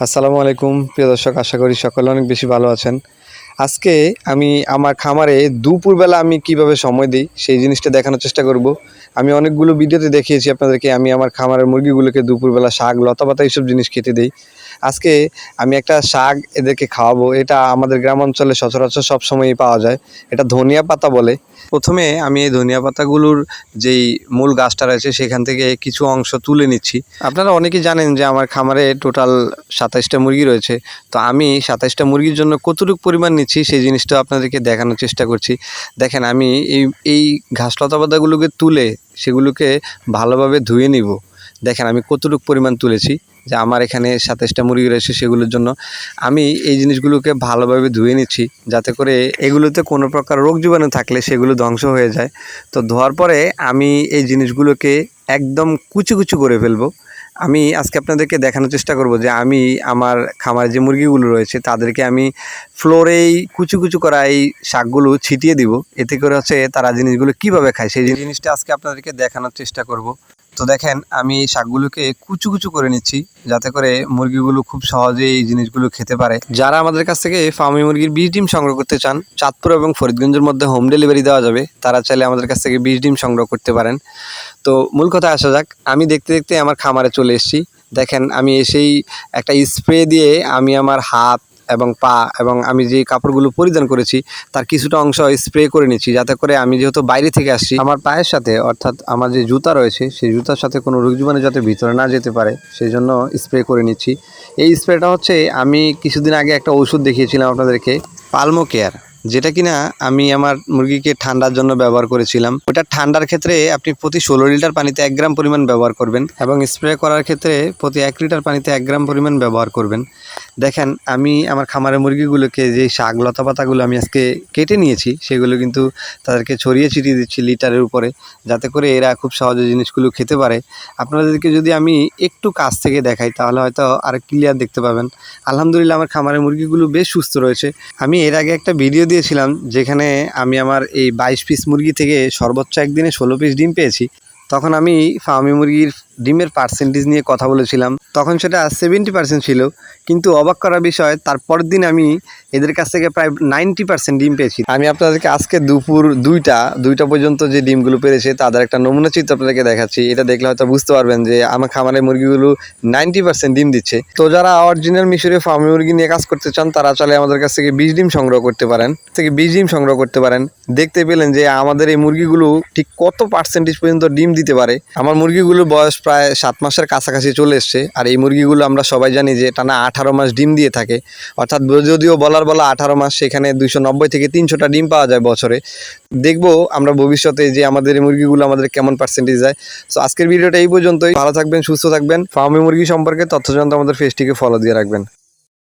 আসসালামু আলাইকুম, প্রিয় দর্শক, আশা করি সকলে অনেক বেশি ভালো আছেন। আজকে আমি আমার খামারে দুপুরবেলা আমি কীভাবে সময় দিই সেই জিনিসটা দেখানোর চেষ্টা করব। আমি অনেকগুলো ভিডিওতে দেখিয়েছি আপনাদেরকে, আমি আমার খামারের মুরগিগুলোকে দুপুরবেলা শাক লতাপাতা এইসব জিনিস খেতে দিই। আজকে আমি একটা শাক এদেরকে খাওয়াবো, এটা আমাদের গ্রাম অঞ্চলে সচরাচর সবসময়ই পাওয়া যায়। এটা ধনিয়া পাতা বলে। প্রথমে আমি এই ধনিয়া পাতাগুলোর যেই মূল গাছটা রয়েছে, সেখান থেকে কিছু অংশ তুলে নিচ্ছি। আপনারা অনেকেই জানেন যে আমার খামারে টোটাল সাতাইশটা মুরগি রয়েছে। তো আমি সাতাইশটা মুরগির জন্য কতটুকু পরিমাণ নিচ্ছি, সেই জিনিসটা আপনাদেরকে দেখানোর চেষ্টা করছি। দেখেন, আমি এই এই ঘাস, লতা পাতাগুলোকে তুলে সেগুলোকে ভালোভাবে ধুয়ে নিব। দেখেন, আমি কতটুকু পরিমাণ তুলেছি যে আমার এখানে সাতাইশটা মুরগি রয়েছে সেগুলোর জন্য। আমি এই জিনিসগুলোকে ভালোভাবে ধুয়ে নিচ্ছি যাতে করে এগুলোতে কোনো প্রকার রোগ জীবাণু থাকলে সেগুলো ধ্বংস হয়ে যায়। তো ধোয়ার পরে আমি এই জিনিসগুলোকে একদম কুচু কুচু করে ফেলব। আমি আজকে আপনাদেরকে দেখানোর চেষ্টা করব যে আমি আমার খামার যে মুরগিগুলো রয়েছে, তাদেরকে আমি ফ্লোরেই কুচু কুচু করা এই শাকগুলো ছিটিয়ে দিব। এতে করে হচ্ছে তারা জিনিসগুলো কীভাবে খায়, সেই জিনিসটা আজকে আপনাদেরকে দেখানোর চেষ্টা করব। তো দেখেন, আমি এই শাকগুলোকে কুচু কুচু করে নিচ্ছি, যাতে করে মুরগিগুলো খুব সহজেই এই জিনিসগুলো খেতে পারে। যারা আমাদের কাছ থেকে ফার্মি মুরগির বীজ ডিম সংগ্রহ করতে চান, চাঁদপুর এবং ফরিদগঞ্জের মধ্যে হোম ডেলিভারি দেওয়া যাবে, তারা চাইলে আমাদের কাছ থেকে বীজ ডিম সংগ্রহ করতে পারেন। তো মূল কথা আসা যাক, আমি দেখতে দেখতে আমার খামারে চলে এসেছি। দেখেন, আমি এসেই একটা স্প্রে দিয়ে আমি আমার হাত এবং পা এবং আমি যে কাপড়গুলো পরিধান করেছি, তার কিছুটা অংশ স্প্রে করে নিচ্ছি যাতে করে আমি যেহেতু বাইরে থেকে আসছি, আমার পায়ের সাথে অর্থাৎ আমার যে জুতা রয়েছে, সেই জুতার সাথে কোনো রোগ জীবাণু যাতে ভিতরে না যেতে পারে, সেই জন্য স্প্রে করে নিচ্ছি। এই স্প্রেটা হচ্ছে, আমি কিছুদিন আগে একটা ওষুধ দেখিয়েছিলাম আপনাদেরকে, পালমো কেয়ার, যেটা কিনা আমি আমার মুরগিকে ঠান্ডার জন্য ব্যবহার করেছিলাম। ওটা ঠান্ডার ক্ষেত্রে আপনি প্রতি ষোলো লিটার পানিতে এক গ্রাম পরিমাণ ব্যবহার করবেন এবং স্প্রে করার ক্ষেত্রে প্রতি এক লিটার পানিতে এক গ্রাম পরিমাণ ব্যবহার করবেন। দেখেন, আমি আমার খামারের মুরগিগুলোকে যে শাক লতা পাতাগুলো আমি আজকে কেটে নিয়েছি, সেগুলো কিন্তু তাদেরকে ছড়িয়ে ছিটিয়ে দিচ্ছি লিটারের উপরে, যাতে করে এরা খুব সহজে জিনিসগুলো খেতে পারে। আপনাদেরকে যদি আমি একটু কাছ থেকে দেখাই, তাহলে হয়তো আর ক্লিয়ার দেখতে পাবেন। আলহামদুলিল্লাহ, আমার খামারের মুরগিগুলো বেশ সুস্থ রয়েছে। আমি এর আগে একটা ভিডিও দিয়েছিলাম, যেখানে আমি আমার এই বাইশ পিস মুরগি থেকে সর্বোচ্চ একদিনে ষোলো পিস ডিম পেয়েছি। তখন আমি ফার্মি মুরগির ডিমের পার্সেন্টেজ নিয়ে কথা বলেছিলাম। তখন সেটা সেভেন্টি পার্সেন্ট ছিল। কিন্তু অবাক করার বিষয় তারপর দিন আমি এদের কাছ থেকে প্রায় নাইনটি পার্সেন্ট ডিম পেয়েছি। আমি আপনাদেরকে আজকে দুপুর দুইটা দুইটা পর্যন্ত যে ডিমগুলো পেরেছে, তাদের একটা নমুনা চিত্র আপনাদেরকে দেখাচ্ছি। এটা দেখলে হয়তো বুঝতে পারবেন যে আমার খামারের মুরগিগুলো নাইনটি পার্সেন্ট ডিম দিচ্ছে। তো যারা অরিজিনাল মিশরে ফার্মি মুরগি নিয়ে কাজ করতে চান, তারা চলে আমাদের কাছ থেকে বীজ ডিম সংগ্রহ করতে পারেন। থেকে বীজ ডিম সংগ্রহ করতে পারেন। দেখতে পেলেন যে আমাদের এই মুরগিগুলো ঠিক কত পার্সেন্টেজ পর্যন্ত ডিম দিতে পারে। আমার মুরগিগুলোর বয়স প্রায় সাত মাসের কাছাকাছি চলে এসছে। আর এই মুরগিগুলো আমরা সবাই জানি যে টানা আঠারো মাস ডিম দিয়ে থাকে। অর্থাৎ যদিও বলার বলা আঠারো মাস, সেখানে দুশো নব্বই থেকে তিনশোটা ডিম পাওয়া যায় বছরে। দেখব আমরা ভবিষ্যতে যে আমাদের এই মুরগিগুলো আমাদের কেমন পার্সেন্টেজ যায় সো আজকের ভিডিওটা এই পর্যন্তই। ভালো থাকবেন, সুস্থ থাকবেন। ফার্মে মুরগি সম্পর্কে তথ্য জানতে আমাদের ফেসটিকে ফলো দিয়ে রাখবেন।